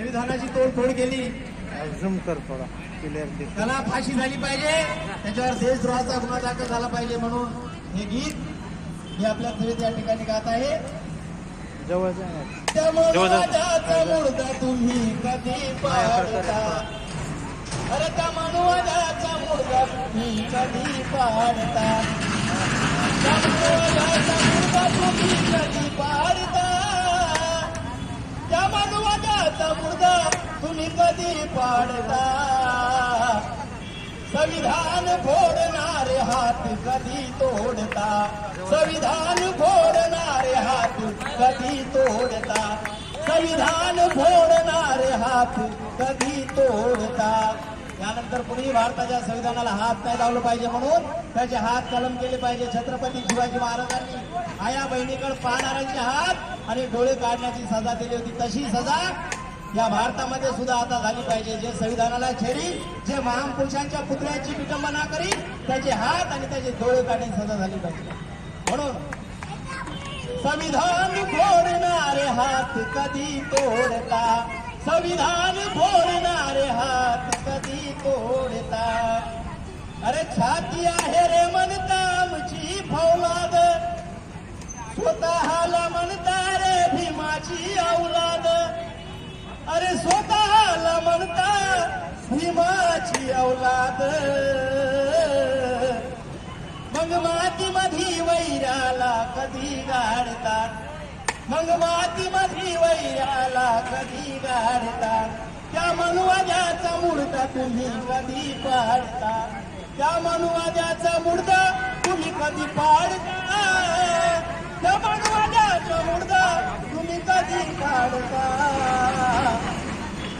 संविधानाची तोडफोड केली? झूम कर थोडा. त्याला फाशी झाली पाहिजे. त्याच्यावर देशद्रोहाचा गुन्हा दाखल झाला पाहिजे म्हणून हे गीत मी आपल्या सभेत या ठिकाणी गात आहे. मुर्दा तुम्ही कधी पाडता अरे त्या मनोवादाचा मुर्दा तुम्ही कधी पाडता त्या मनोवादाचा मुर्दा तुम्ही कधी पाडता त्या मुर्दा तुम्ही कधी पाडता? संविधान फोडणारे हात कधी तोडता? संविधान फोडणारे हात कधी तोडता? संविधान फोडणारे हात कधी तोडता? त्यानंतर कुणीही भारताच्या संविधानाला हात नाही लावलं पाहिजे म्हणून त्याचे हात कलम केले पाहिजे. छत्रपती शिवाजी महाराजांनी आया बहिणीकडे पाहणाऱ्यांचे हात आणि डोळे काढण्याची सजा दिली होती. तशी सजा या भारतामध्ये सुद्धा आता झाली पाहिजे. जे संविधानाला छेरी जे महापुरुषांच्या पुतळ्याची विटंबना करी त्याचे हात आणि त्याचे डोळे काढण्याची सजा झाली पाहिजे. म्हणून संविधान फोडणारे हात कधी तोडता? संविधान फोडणारे हात कधी तोडता अरे छाती आहे रे म्हणता आमची फौलाद. स्वतःला म्हणता रे भीमाची औलाद. अरे स्वतःला म्हणता भीमाची औलाद. मग माती मधी वैराला कधी गाडतात? मग माती मधी वैराला कधी गाडतात त्या मनुवाद्याचा मुर्दा तुम्ही कधी पाडता? त्या मनुवाद्याचा मुर्दा तुम्ही कधी पाडता? त्या मनुवाद्याचा मुर्दा तुम्ही कधी पाडता?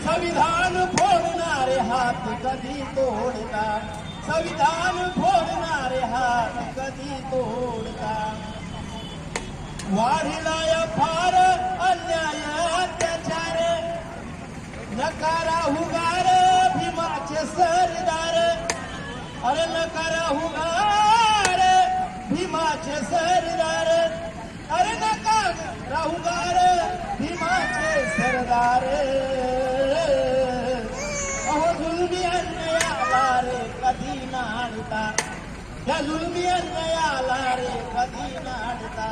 संविधान फोडणारे हात कधी तोडता संविधान फोडणारे हात कधी तोडता वाढीला या नकारा हुगार भीमाचे सरदार. अरे नकारा हुगार भीमाचे सरदार. अरे नका राहुगार भीमाचे सरदार. अहो जुलमी अन्याला रे कधी नाडता? या जुलमी अन्याला रे कधी नाडता?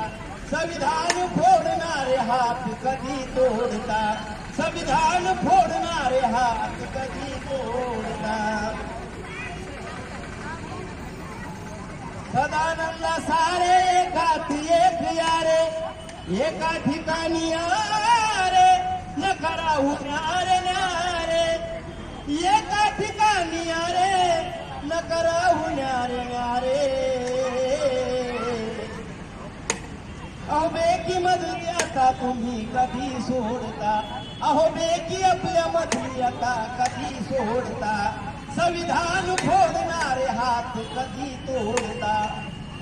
संविधान फोडणारे हात कधी तोडता? संविधान फोडणारे हात कधी तोडता सदानंद सारे एकाठी एक यारे एका ठिकाणी आरे न करा न्यारे. नारे एका ठिकाणी आरे न करा न्यारे. नारे अहो बेकी मदत आता तुम्ही कधी सोडता? अहो बेकी आपल्या मधली आता कधी सोडता? संविधान फोडणारे हात कधी तोडता?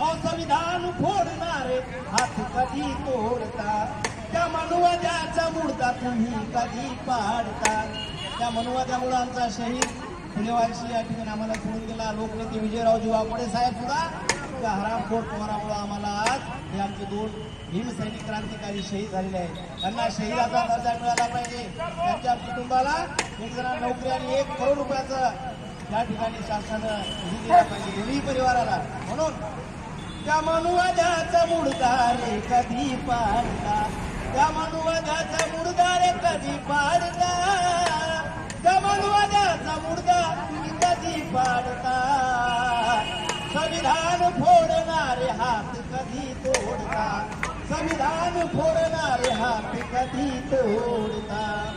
अहो संविधान फोडणारे हात कधी तोडता? त्या मनुवाद्याचा मुर्दा तुम्ही कधी पाडता? त्या मनुवाद्या मुलांचा शहीद फुलेवाशी या ठिकाणी आम्हाला सोडून गेला लोकनेते विजयराव वाकोडे साहेब सुद्धा त्या हरामखोर पवारामुळे आम्हाला आज हे आमचे दोन भीम सैनिक क्रांतिकारी शहीद झालेले आहेत. त्यांना शहीदाचा दर्जा मिळाला पाहिजे. त्यांच्या कुटुंबाला एक जण नोकरी आणि एक करोड रुपयाचं त्या ठिकाणी शासनानं निधी दिला पाहिजे. दोन्ही परिवाराला. म्हणून त्या मनुवाद्याचा मुडदा रे कधी पाडता? त्या मनुवाद्याचा मुडदा रे कधी पाडता? कधी तोडता? संविधान फोडणारे हात कधी तोडता?